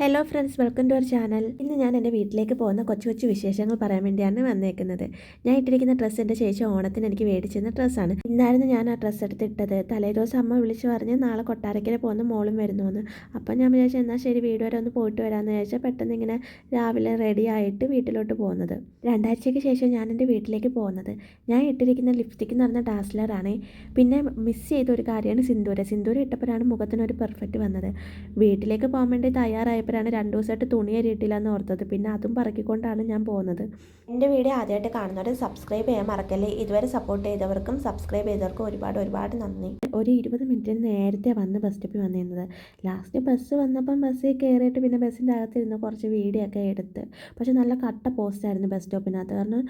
Hello friends welcome to our channel ഇന്ന് ഞാൻ എന്റെ വീട്ടിലേക്ക് പോകുന്ന കൊച്ചു കൊച്ചു വിശേഷങ്ങൾ പറയാൻ വേണ്ടിയാണ് വന്നേക്കുന്നത്. ഞാൻ ഇട്ടിരിക്കുന്ന ഡ്രസ്സ് എന്റെ ചേച്ചി ഓണത്തിന് എനിക്ക് മേടിച്ചിരുന്ന ഡ്രസ്സാണ് ഇന്നായിരുന്നു ഞാൻ ആ ഡ്രസ്സ് എടുത്തിട്ടത്. തലേ ദിവസം അമ്മ വിളിച്ച് പറഞ്ഞ് നാളെ കൊട്ടാരക്കര പോകുന്ന മോളും വരുന്നു എന്ന് അപ്പം ഞാൻ വിചാരിച്ചു എന്നാൽ ശരി വീട് വരെ ഒന്ന് പോയിട്ട് വരാമെന്ന് വിചാരിച്ചാൽ പെട്ടെന്ന് ഇങ്ങനെ രാവിലെ റെഡി ആയിട്ട് വീട്ടിലോട്ട് പോകുന്നത്. രണ്ടാഴ്ചയ്ക്ക് ശേഷം ഞാൻ എന്റെ വീട്ടിലേക്ക് പോകുന്നത്. ഞാൻ ഇട്ടിരിക്കുന്ന ലിപ്സ്റ്റിക് എന്ന് പറഞ്ഞ ഡാസ്ലറാണ് പിന്നെ മിസ് ചെയ്ത ഒരു കാര്യമാണ് സിന്ദൂര. സിന്ദൂര ഇട്ടപ്പോഴാണ് മുഖത്തിനൊരു പെർഫെക്റ്റ് വന്നത്. വീട്ടിലേക്ക് പോകാൻ വേണ്ടി തയ്യാറായപ്പോഴാണ് രണ്ട് ദിവസമായിട്ട് തുണി അരിയിട്ടില്ല എന്ന് ഓർത്തത്. പിന്നെ അതും പറക്കിക്കൊണ്ടാണ് ഞാൻ പോകുന്നത്. എന്റെ വീഡിയോ ആദ്യമായിട്ട് കാണുന്നവർ സബ്സ്ക്രൈബ് ചെയ്യാൻ മറക്കല്ലേ. ഇതുവരെ സപ്പോർട്ട് ചെയ്തവർക്കും സബ്സ്ക്രൈബ് ചെയ്തവർക്കും ഒരുപാട് ഒരുപാട് നന്ദി. ഒരു ഇരുപത് മിനിറ്റിന് നേരത്തെ വന്ന് ബസ് സ്റ്റോപ്പിൽ വന്നിരുന്നത്. ലാസ്റ്റ് ബസ് വന്നപ്പം ബസ്സിൽ കയറിയിട്ട് പിന്നെ ബസ്സിന്റെ അകത്തിരുന്ന് കുറച്ച് വീഡിയോ ഒക്കെ എടുത്ത്. പക്ഷെ നല്ല കട്ട പോസ്റ്റായിരുന്നു ബസ് സ്റ്റോപ്പിനകത്ത് കാരണം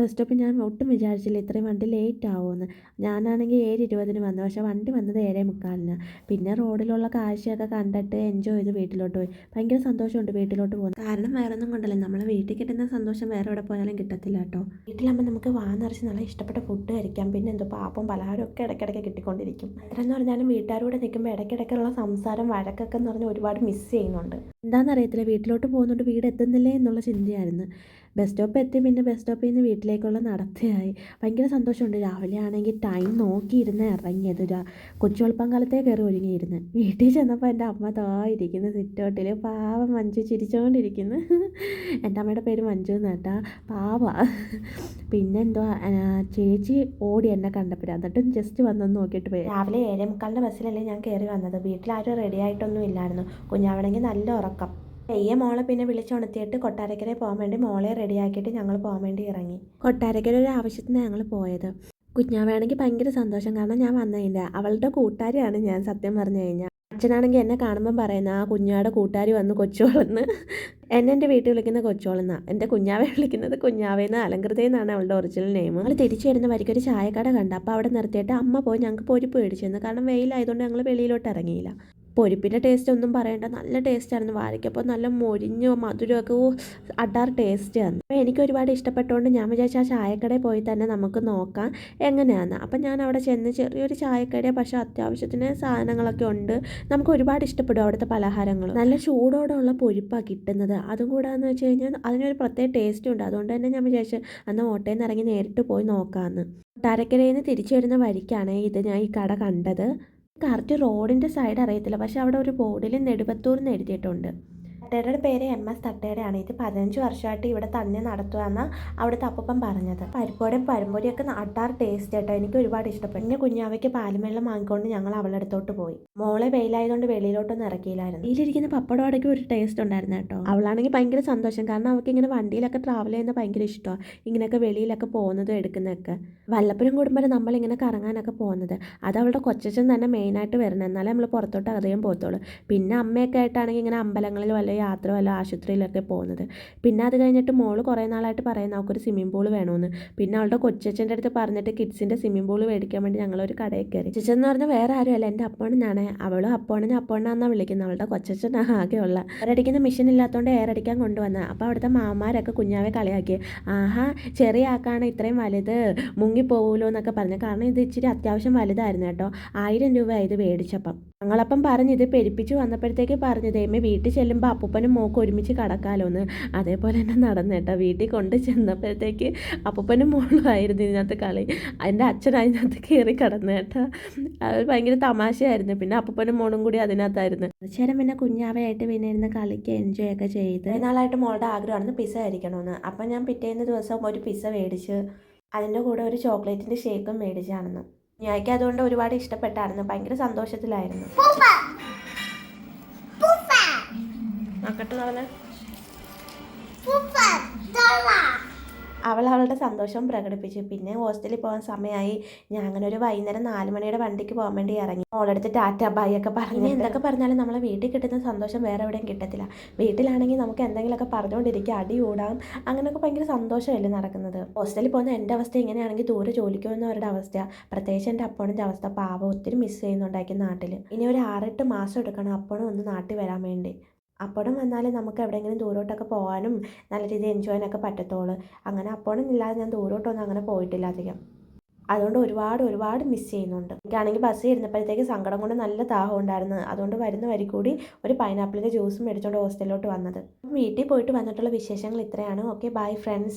ബസ് സ്റ്റോപ്പിൽ ഞാൻ ഒട്ടും വിചാരിച്ചില്ല ഇത്രയും വണ്ടി ലേറ്റ് ആവുമെന്ന്. ഞാനാണെങ്കിൽ ഏഴ് ഇരുപതിന് വന്നു. പക്ഷേ വണ്ടി വന്നത് ഏഴേ മുക്കാലിന്. പിന്നെ റോഡിലുള്ള കാഴ്ചയൊക്കെ കണ്ടിട്ട് എൻജോയ് ചെയ്ത് വീട്ടിലോട്ട് പോയി. ഭയങ്കര സന്തോഷമുണ്ട് വീട്ടിലോട്ട് പോകുന്നത് കാരണം വേറെ ഒന്നും കൊണ്ടല്ല. നമ്മളെ വീട്ടിൽ കിട്ടുന്ന സന്തോഷം വേറെ എവിടെ പോയാലും കിട്ടത്തില്ല കേട്ടോ. വീട്ടിലാകുമ്പോൾ നമുക്ക് വാ നല്ല ഇഷ്ടപ്പെട്ട ഫുഡ് കഴിക്കാം. പിന്നെ എന്തോ പാപ്പം പലഹാരം ഒക്കെ ഇടയ്ക്കിടയ്ക്ക് കിട്ടിക്കൊണ്ടിരിക്കും. അത്രയെന്ന് പറഞ്ഞാലും വീട്ടുകാരോട് നിൽക്കുമ്പോൾ ഇടയ്ക്കിടയ്ക്കുള്ള സംസാരം വഴക്കൊക്കെ എന്ന് പറഞ്ഞാൽ ഒരുപാട് മിസ് ചെയ്യുന്നുണ്ട്. എന്താണെന്നറിയത്തില്ല വീട്ടിലോട്ട് പോകുന്നുണ്ട് വീട് എത്തുന്നില്ലേ എന്നുള്ള ചിന്തയായിരുന്നു. ബസ് സ്റ്റോപ്പ് എത്തി പിന്നെ ബസ് സ്റ്റോപ്പിൽ നിന്ന് വീട്ടിലേക്കുള്ള നടത്തയായി. ഭയങ്കര സന്തോഷമുണ്ട്. രാവിലെ ആണെങ്കിൽ ടൈം നോക്കിയിരുന്ന് ഇറങ്ങിയത്. കൊച്ചുവെളുപ്പം കാലത്തേ കയറി ഒരുങ്ങിയിരുന്ന്. വീട്ടിൽ ചെന്നപ്പോൾ എന്റെ അമ്മ താ ഇരിക്കുന്നു സിറ്റോട്ടിൽ പാവം മഞ്ജു ചിരിച്ചുകൊണ്ടിരിക്കുന്നു എന്റെ അമ്മയുടെ പേര് മഞ്ജു എന്നാട്ടാ പാവ. എന്തോ ചേച്ചി ഓടി എന്നെ കണ്ടപ്പോൾ എന്നിട്ടും ജസ്റ്റ് വന്നൊന്ന് നോക്കിയിട്ട് പോയി. രാവിലെ ഏഴേ മുക്കാലിന്റെ ബസ്സിലല്ലേ ഞാൻ കയറി വന്നത്? വീട്ടിലാരും റെഡി ആയിട്ടൊന്നും ഇല്ലായിരുന്നു. കുഞ്ഞാവണമെങ്കിൽ നല്ല ഉറക്കം. പെയ്യ മോളെ പിന്നെ വിളിച്ചുണർത്തിയിട്ട് കൊട്ടാരക്കര പോകാൻ വേണ്ടി മോളെ റെഡിയാക്കിയിട്ട് ഞങ്ങൾ പോകാൻ വേണ്ടി ഇറങ്ങി. കൊട്ടാരക്കര ഒരു ആവശ്യത്തിന് ഞങ്ങൾ പോയത്. കുഞ്ഞാവയാണെങ്കിൽ ഭയങ്കര സന്തോഷം കാരണം ഞാൻ വന്നതില്ല അവളുടെ കൂട്ടാരിയാണ് ഞാൻ സത്യം പറഞ്ഞു കഴിഞ്ഞാൽ അച്ഛനാണെങ്കിൽ എന്നെ കാണുമ്പോൾ പറയുന്ന ആ കുഞ്ഞാടെ കൂട്ടുകാരി വന്ന് കൊച്ചോളെന്ന് എന്നെ എന്റെ വീട്ടിൽ വിളിക്കുന്ന കൊച്ചോളെന്നാ എന്റെ കുഞ്ഞാവെ വിളിക്കുന്നത് കുഞ്ഞാവേന്ന് അലങ്കൃതയെന്നാണ് അവളുടെ ഒറിജിനൽ നെയിം. അവൾ തിരിച്ചു വരുന്ന വരിക്ക് ഒരു ചായക്കട കണ്ട. അപ്പോൾ അവിടെ നിർത്തിയിട്ട് അമ്മ പോയി ഞങ്ങൾക്ക് പൊരിപ്പ് മേടിച്ചിരുന്നു കാരണം വെയിലായതുകൊണ്ട് ഞങ്ങൾ വെളിയിലോട്ട് ഇറങ്ങിയില്ല. പൊരിപ്പിന്റെ ടേസ്റ്റ് ഒന്നും പറയണ്ട. നല്ല ടേസ്റ്റായിരുന്നു വാരിക്കപ്പോൾ നല്ല മൊരിഞ്ഞോ മധുരമൊക്കെ അടാർ ടേസ്റ്റാണ് അപ്പോൾ എനിക്ക് ഒരുപാട് ഇഷ്ടപ്പെട്ടുകൊണ്ട് ഞാൻ വിചാരിച്ചു ആ ചായക്കടയിൽ പോയി തന്നെ നമുക്ക് നോക്കാം. എങ്ങനെയാണെന്ന് അപ്പം ഞാൻ അവിടെ ചെന്ന് ചെറിയൊരു ചായക്കട പക്ഷേ അത്യാവശ്യത്തിന് സാധനങ്ങളൊക്കെ ഉണ്ട്. നമുക്ക് ഒരുപാട് ഇഷ്ടപ്പെടും അവിടുത്തെ പലഹാരങ്ങൾ നല്ല ചൂടോടെ ഉള്ള പൊരിപ്പാണ് കിട്ടുന്നത്. അതും കൂടാന്ന് വെച്ച് കഴിഞ്ഞാൽ അതിനൊരു പ്രത്യേക ടേസ്റ്റും ഉണ്ട്. അതുകൊണ്ട് തന്നെ ഞാൻ വിചാരിച്ചു അന്ന് ഓട്ടയിൽ നിന്ന് ഇറങ്ങി നേരിട്ട് പോയി നോക്കാമെന്ന് കൊട്ടാരക്കരയിൽ നിന്ന് തിരിച്ചു വരുന്ന വഴിക്കാണ് ഇത് ഞാൻ ഈ കട കണ്ടത്. കറക്റ്റ് റോഡിന്റെ സൈഡ് അറിയത്തില്ല. പക്ഷെ അവിടെ ഒരു ബോർഡിൽ നെടുമ്പത്തൂർ എന്ന് എഴുതിയിട്ടുണ്ട്. തട്ടേടയുടെ പേര് എം എസ് തട്ടേടയാണ് ഇത് പതിനഞ്ച് വർഷമായിട്ട് ഇവിടെ തന്നെ നടത്തുകയെന്ന് അവിടുത്തെ അപ്പം പറഞ്ഞത്. പരിപ്പോടെയും പരമ്പൊരിയൊക്കെ അട്ടാർ ടേസ്റ്റ് കേട്ടോ എനിക്ക് ഒരുപാട് ഇഷ്ടപ്പെട്ടു. പിന്നെ കുഞ്ഞാവയ്ക്ക് പാലുമെള്ളം വാങ്ങിക്കൊണ്ട് ഞങ്ങൾ അവളുടെ അടുത്തോട്ട് പോയി. മോളെ വെയിലായതുകൊണ്ട് വെളിയിലോട്ടൊന്നും ഇറക്കിയില്ലായിരുന്നു. ഇതിലിരിക്കുന്ന പപ്പടം അടയ്ക്ക് ഒരു ടേസ്റ്റ് ഉണ്ടായിരുന്നു കേട്ടോ. അവളാണെങ്കിൽ ഭയങ്കര സന്തോഷം. കാരണം അവൾക്ക് ഇങ്ങനെ വണ്ടിയിലൊക്കെ ട്രാവൽ ചെയ്യുന്ന ഭയങ്കര ഇഷ്ടമാണ് ഇങ്ങനെയൊക്കെ വെളിയിലൊക്കെ പോകുന്നതും എടുക്കുന്നതൊക്കെ. വല്ലപ്പോഴും കൂടുമ്പോൾ നമ്മളിങ്ങനെ കറങ്ങാനൊക്കെ പോകുന്നത്. അത് അവളുടെ കൊച്ചച്ഛൻ തന്നെ മെയിനായിട്ട് വരണം എന്നാലേ നമ്മൾ പുറത്തോട്ട് അധികം പോകത്തുള്ളൂ. പിന്നെ അമ്മയൊക്കെ ആയിട്ടാണെങ്കിൽ ഇങ്ങനെ അമ്പലങ്ങളിൽ വല്ല യാത്ര വല്ല ആശുപത്രിയിലൊക്കെ പോകുന്നത്. പിന്നെ അത് കഴിഞ്ഞിട്ട് മോൾ കുറേ നാളായിട്ട് പറയുന്ന അവൾക്കൊരു സ്വിമ്മിംഗ് പൂൾ വേണമെന്ന് പിന്നെ അവളുടെ കൊച്ചച്ഛന്റെ അടുത്ത് പറഞ്ഞിട്ട് കിഡ്സിന്റെ സ്വിമ്മിംഗ് പൂൾ മേടിക്കാൻ വേണ്ടി ഞങ്ങളൊരു കടയിൽ കയറി. എന്ന് പറഞ്ഞാൽ വേറെ ആരുമല്ല എന്റെ അപ്പോണെന്നാണ് അവളും അപ്പോണിന് അപ്പോണെന്നാണ് വിളിക്കുന്നത്. അവളുടെ കൊച്ചച്ഛൻ ആകെയുള്ള. എയറടിക്കുന്ന മെഷീൻ ഇല്ലാത്തതുകൊണ്ട് എയറടിക്കാൻ കൊണ്ടുവന്ന. അപ്പോൾ അവിടുത്തെ മാമാരൊക്കെ കുഞ്ഞാവെ കളിയാക്കി. ആഹാ ചെറിയ ആക്കാണ് ഇത്രയും വലുത്. മുങ്ങിപ്പോകുമല്ലോ എന്നൊക്കെ പറഞ്ഞു. കാരണം ഇത് ഇച്ചിരി അത്യാവശ്യം വലുതായിരുന്നു കേട്ടോ. ആയിരം രൂപ ഇത് മേടിച്ചപ്പം. ഞങ്ങളപ്പം പറഞ്ഞു ഇത് പെരുപ്പിച്ച് വന്നപ്പോഴത്തേക്ക് പറഞ്ഞത് ദൈവമേ വീട്ടിൽ ചെല്ലുമ്പോൾ അപ്പൂപ്പനും മോക്കും ഒരുമിച്ച് കടക്കാലോ എന്ന് അതേപോലെ തന്നെ നടന്നേട്ടാ വീട്ടിൽ കൊണ്ട് ചെന്നപ്പോഴത്തേക്ക് അപ്പൂപ്പനും മോളും ആയിരുന്നു ഇതിനകത്ത് കളി. എന്റെ അച്ഛൻ അതിനകത്ത് കയറി കടന്നേട്ടാ അത് ഭയങ്കര തമാശയായിരുന്നു. പിന്നെ അപ്പൂപ്പനും മോളും കൂടി അതിനകത്തായിരുന്നു. ചേരം പിന്നെ കുഞ്ഞാവയായിട്ട് പിന്നെ ഇരുന്ന് കളിക്ക് എൻജോയ് ഒക്കെ ചെയ്ത്. നാളായിട്ട് മോളുടെ ആഗ്രഹമാണ് പിസ്സ കഴിക്കണമെന്ന്. അപ്പം ഞാൻ പിറ്റേന്ന് ദിവസം ഒരു പിസ്സ മേടിച്ച് അതിന്റെ കൂടെ ഒരു ചോക്ലേറ്റിന്റെ ഷേക്കും മേടിച്ചാണെന്ന് ഞായ്ക്ക് അതുകൊണ്ട് ഒരുപാട് ഇഷ്ടപ്പെട്ടായിരുന്നു. ഭയങ്കര സന്തോഷത്തിലായിരുന്നു. അവൾ അവളുടെ സന്തോഷം പ്രകടിപ്പിച്ചു. പിന്നെ ഹോസ്റ്റലിൽ പോകാൻ സമയമായി. ഞാൻ അങ്ങനെ ഒരു വൈകുന്നേരം നാല് മണിയുടെ വണ്ടിക്ക് പോകാൻ വേണ്ടി ഇറങ്ങി. മോളെടുത്ത് ടാറ്റ ബൈ ഒക്കെ പറഞ്ഞു എന്തൊക്കെ പറഞ്ഞാലും നമ്മളെ വീട്ടിൽ കിട്ടുന്ന സന്തോഷം വേറെ എവിടെയും കിട്ടത്തില്ല. വീട്ടിലാണെങ്കിൽ നമുക്ക് എന്തെങ്കിലുമൊക്കെ പറഞ്ഞുകൊണ്ടിരിക്കുക അടി കൂടാം. അങ്ങനെയൊക്കെ ഭയങ്കര സന്തോഷമല്ലേ നടക്കുന്നത്. ഹോസ്റ്റലിൽ പോകുന്ന എന്റെ അവസ്ഥ ഇങ്ങനെയാണെങ്കിൽ ദൂരെ ജോലിക്ക് പോകുന്നവരുടെ അവസ്ഥ പ്രത്യേകിച്ച് എന്റെ അപ്പോണിന്റെ അവസ്ഥ. പാവം ഒത്തിരി മിസ് ചെയ്യുന്നുണ്ടായിരിക്കും നാട്ടിൽ. ഇനി ഒരു ആറെട്ട് മാസം എടുക്കണം അപ്പോഴും ഒന്ന് നാട്ടിൽ വരാൻ വേണ്ടി. അപ്പോഴും വന്നാൽ നമുക്ക് എവിടെയെങ്കിലും ദൂരോട്ടൊക്കെ പോകാനും നല്ല രീതിയിൽ എൻജോയ് ചെയ്യാനൊക്കെ പറ്റത്തുള്ളൂ അങ്ങനെ അപ്പോഴും ഇല്ലാതെ ഞാൻ ദൂരോട്ടൊന്നും അങ്ങനെ പോയിട്ടില്ല അധികം. അതുകൊണ്ട് ഒരുപാട് ഒരുപാട് മിസ് ചെയ്യുന്നുണ്ട്. എനിക്കാണെങ്കിൽ ബസ്സിൽ ഇരുന്നപ്പോഴത്തേക്ക് സങ്കടം കൊണ്ട് നല്ല ദാഹം ഉണ്ടായിരുന്നു. അതുകൊണ്ട് വരുന്ന വരി കൂടി ഒരു പൈനാപ്പിളിന്റെ ജ്യൂസും മേടിച്ചുകൊണ്ട് ഹോസ്റ്റലിലോട്ട് വന്നത്. വീട്ടിൽ പോയിട്ട് വന്നിട്ടുള്ള വിശേഷങ്ങൾ ഇത്രയാണ്. Okay bye friends